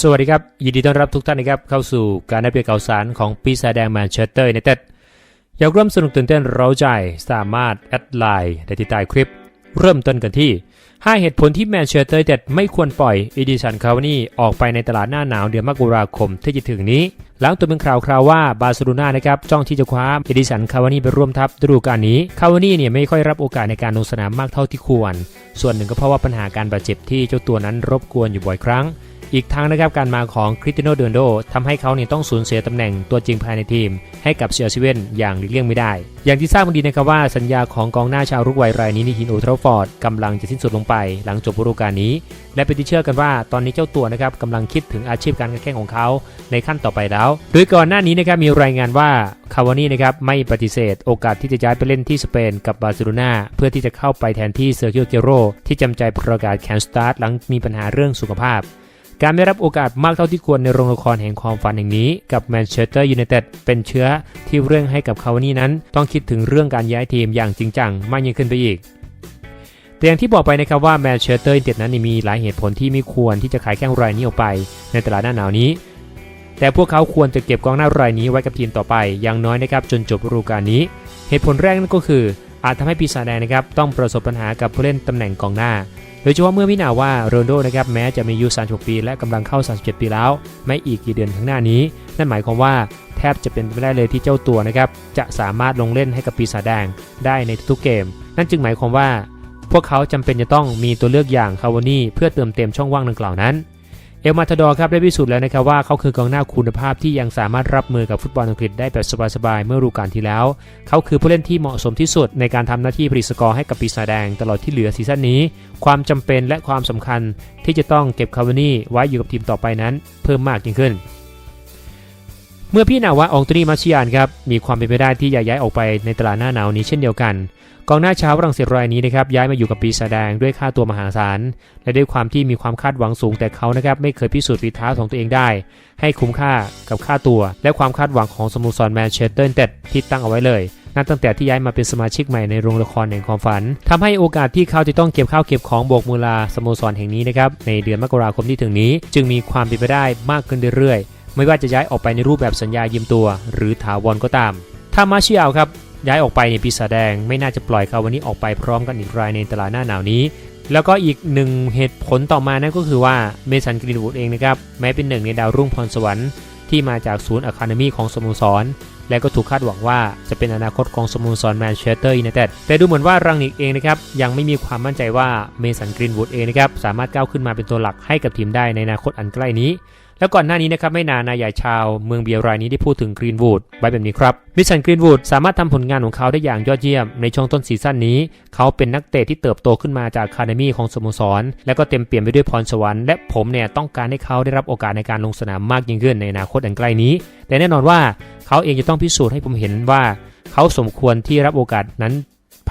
สวัสดีครับ ยินดีต้อนรับทุกท่านนะครับเข้าสู่การอัปเดตข่าวสารของปีศาจแดงแมนเชสเตอร์ยูไนเต็ดอยากร่วมสนุกตื่นเต้นเร้าใจสามารถแอดไลน์ได้ที่ใต้คลิป เริ่มต้นกันที่ 5 เหตุผลที่แมนเชสเตอร์ยูไนเต็ดไม่ควรปล่อยอีดิสันคาวานี่ออกไปในตลาดหน้าหนาวเดือนมกราคมที่จะถึงนี้ หลังตัวเป็นข่าวคราวว่าบาร์เซโลนานะครับจ้องที่จะคว้าอีดิสันคาวานี่ไปร่วมทัพฤดูกาลนี้คาวานี่เนี่ยไม่ค่อยรับโอกาสในการลงสนามมากเท่าที่ควร ส่วนหนึ่งก็เพราะว่าปัญหาการบาดเจ็บที่เจ้าตัวนั้นรบกวนอยู่บ่อยครั้ง อีกทั้งนะครับการมาของคริสติโนเดนโดทำให้เขาเนี่ยต้องสูญเสียตำแหน่งตัวจริงภายในทีม ให้กับเซียร์ซิเว่นอย่างหลีกเลี่ยงไม่ได้ อย่างที่ทราบกันดีนะครับว่าสัญญาของกองหน้าชาวรุกวัยรายนี้ในฮินโอทราฟอร์ดกำลังจะสิ้นสุดลงไป หลังจบฤดูกาลนี้ และเป็นที่เชื่อกันว่าตอนนี้เจ้าตัวนะครับกำลังคิดถึงอาชีพการแข่งของเขาในขั้นต่อไปแล้ว โดยก่อนหน้านี้นะครับมีรายงานว่าคาวานี่นะครับไม่ปฏิเสธ โอกาสที่จะย้ายไปเล่นที่สเปนกับบาร์เซโลนาเพื่อที่จะเข้าไปแทนที่เซอร์เกียโเกโรที่จำใจประกาศแคนสตาร์ทหลังมีปัญหาเรื่องสุขภาพ การไม่รับโอกาสมากเท่าที่ควรในโรงละครแห่งความฝันแห่งนี้กับแมนเชสเตอร์ยูไนเต็ดเป็นเชื้อที่เรื่องให้กับคาวานี่นั้น ต้องคิดถึงเรื่องการย้ายทีมอย่างจริงจังมากยิ่งขึ้นไปอีกแต่อย่างที่บอกไปนะครับว่าแมนเชสเตอร์ยูไนเต็ดนั้นมีหลายเหตุผลที่ไม่ควรที่จะขายแข้งรายนี้ออกไป ในตลาดหน้าหนาวนี้ แต่พวกเขาควรจะเก็บกองหน้ารายนี้ไว้กับทีมต่อไปอย่างน้อยนะครับจนจบฤดูกาลนี้ เหตุผลแรกนั่นก็คืออาจทำให้ปีศาจแดงนะครับต้องประสบปัญหากับผู้เล่นตำแหน่งกองหน้า โดยเฉพาะเมื่อพิจารณาว่าโรนโดนะครับแม้จะมีอายุ 36 ปี และกำลังเข้า 37 ปีแล้ว ไม่อีกกี่เดือนข้างหน้านี้ นั่นหมายความว่าแทบจะเป็นไปไม่ได้เลยที่เจ้าตัวนะครับจะสามารถลงเล่นให้กับปีศาจแดงได้ในทุกๆเกม นั่นจึงหมายความว่า พวกเขาจำเป็นจะต้องมีตัวเลือกอย่างคาวานี่เพื่อเติมเต็มช่องว่างดังกล่าวนั้น เอลมาทดอร์ครับได้พิสูจน์แล้วนะครับว่าเขาคือกองหน้าคุณภาพที่ยังสามารถรับมือกับฟุตบอลอังกฤษได้แบบสบายๆเมื่อรูกาลที่แล้ว เขาคือผู้เล่นที่เหมาะสมที่สุดในการทำหน้าที่ผลิตสกอร์ให้กับปีศาจแดงตลอดที่เหลือซีซั่นนี้ ความจำเป็นและความสำคัญที่จะต้องเก็บคาร์วานี่ไว้อยู่กับทีมต่อไปนั้น เพิ่มมากยิ่งขึ้น เมื่อพี่นาว่าองตรีมาชิยานครับมีความเป็นไปได้ที่จะย้ายออกไปในตลาดหน้าหนาวนี้เช่นเดียวกันกองหน้าชาวฝรั่งเศสรายนี้นะครับย้ายมาอยู่กับปีศาจแดงด้วยค่าตัวมหาศาลและด้วยความที่มีความคาดหวังสูงแต่เขานะครับไม่เคยพิสูจน์ฝีเท้าของตัวเองได้ ให้คุ้มค่ากับค่าตัว และความคาดหวังของสโมสรแมนเชสเตอร์ยูไนเต็ดที่ตั้งเอาไว้เลยนับตั้งแต่ที่ย้ายมาเป็นสมาชิกใหม่ในโรงละครแห่งความฝันทำให้โอกาสที่เขาจะต้องเก็บข้าวเก็บของโบกมือลาสโมสรแห่งนี้นะครับในเดือนมกราคมที่ถึงนี้ จึงมีความเป็นไปได้มากขึ้นเรื่อยๆ ไม่ว่าจะย้ายออกไปในรูปแบบสัญญายืมตัว หรือถาวรก็ตาม ถ้ามาเชียลครับย้ายออกไปในปีศาจแดง ไม่น่าจะปล่อยเขาวันนี้ออกไปพร้อมกันอีกรายในตลาดหน้าหนาวนี้ แล้วก็อีกหนึ่งเหตุผลต่อมานั่นก็คือว่าเมสันกรีนวูดเองนะครับแม้เป็นหนึ่งในดาวรุ่งพรสวรรค์ที่มาจากศูนย์อะคาเดมีของสโมสร และก็ถูกคาดหวังว่าจะเป็นอนาคตของสโมสรแมนเชสเตอร์ยูไนเต็ดแต่ดูเหมือนว่ารังนิกเองนะครับยังไม่มีความมั่นใจว่าเมสันกรีนวูดเองนะครับสามารถก้าวขึ้นมาเป็นตัวหลักให้กับทีมได้ในอนาคตอันใกล้นี้ แล้วก่อนหน้านี้นะครับไม่นานนายใหญ่ชาวเมืองเบียร์รายนี้ได้พูดถึงกรีนวูดไว้แบบนี้ครับมิสันกรีนวูดสามารถทำผลงานของเขาได้อย่างยอดเยี่ยมในช่วงต้นซีซั่นนี้ เขาเป็นนักเตะที่เติบโตขึ้นมาจากคาเดมี่ของสโมสร และก็เต็มเปี่ยมไปด้วยพรสวรรค์และผมเนี่ยต้องการให้เขาได้รับโอกาสในการลงสนามมากยิ่งขึ้นในอนาคตอันใกล้นี้ แต่แน่นอนว่าเขาเองจะต้องพิสูจน์ให้ผมเห็นว่า เขาสมควรที่รับโอกาสนั้น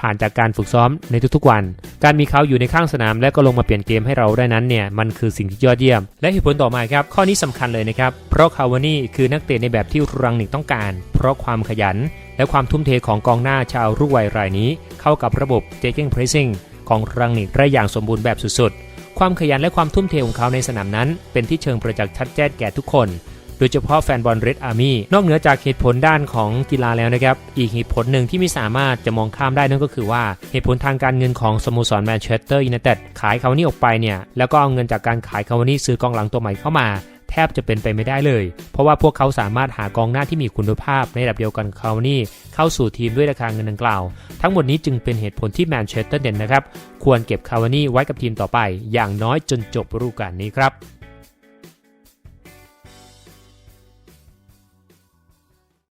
ผ่านจากการฝึกซ้อมในทุกๆวัน การมีเขาอยู่ในข้างสนาม และก็ลงมาเปลี่ยนเกมให้เราได้นั้นเนี่ยมันคือสิ่งที่ยอดเยี่ยม และเหตุผลต่อมาครับข้อนี้สำคัญเลยนะครับ เพราะคาวานี่คือนักเตะในแบบที่รังนิกต้องการ เพราะความขยัน และความทุ่มเทของกองหน้าชาวรุ่วัยรายนี้ เข้ากับระบบ taking pressing ของรังนิกได้อย่างสมบูรณ์แบบสุดๆ ความขยันและความทุ่มเทของเขาในสนามนั้น เป็นที่เชิงประจักษ์ชัดแจ้งแก่ทุกคน โดยเฉพาะแฟนบอลเรดอาร์มี่นอกเหนือจากเหตุผลด้านของกีฬาแล้วนะครับ อีกเหตุผลหนึ่งที่ไม่สามารถจะมองข้ามได้นั่นก็คือว่าเหตุผลทางการเงินของสโมสรแมนเชสเตอร์ยูไนเต็ดขายคาวานี่ออกไปเนี่ยแล้วก็เอาเงินจากการขายคาวานี่ซื้อกองหลังตัวใหม่เข้ามาแทบจะเป็นไปไม่ได้เลย เพราะว่าพวกเขาสามารถหากองหน้าที่มีคุณภาพในระดับเดียวกันคาวานี่เข้าสู่ทีมด้วยราคาเงินดังกล่าว ทั้งหมดนี้จึงเป็นเหตุผลที่แมนเชสเตอร์เด่นนะครับ ควรเก็บคาวานี่ไว้กับทีมต่อไป อย่างน้อยจนจบฤดูกาลนี้ครับ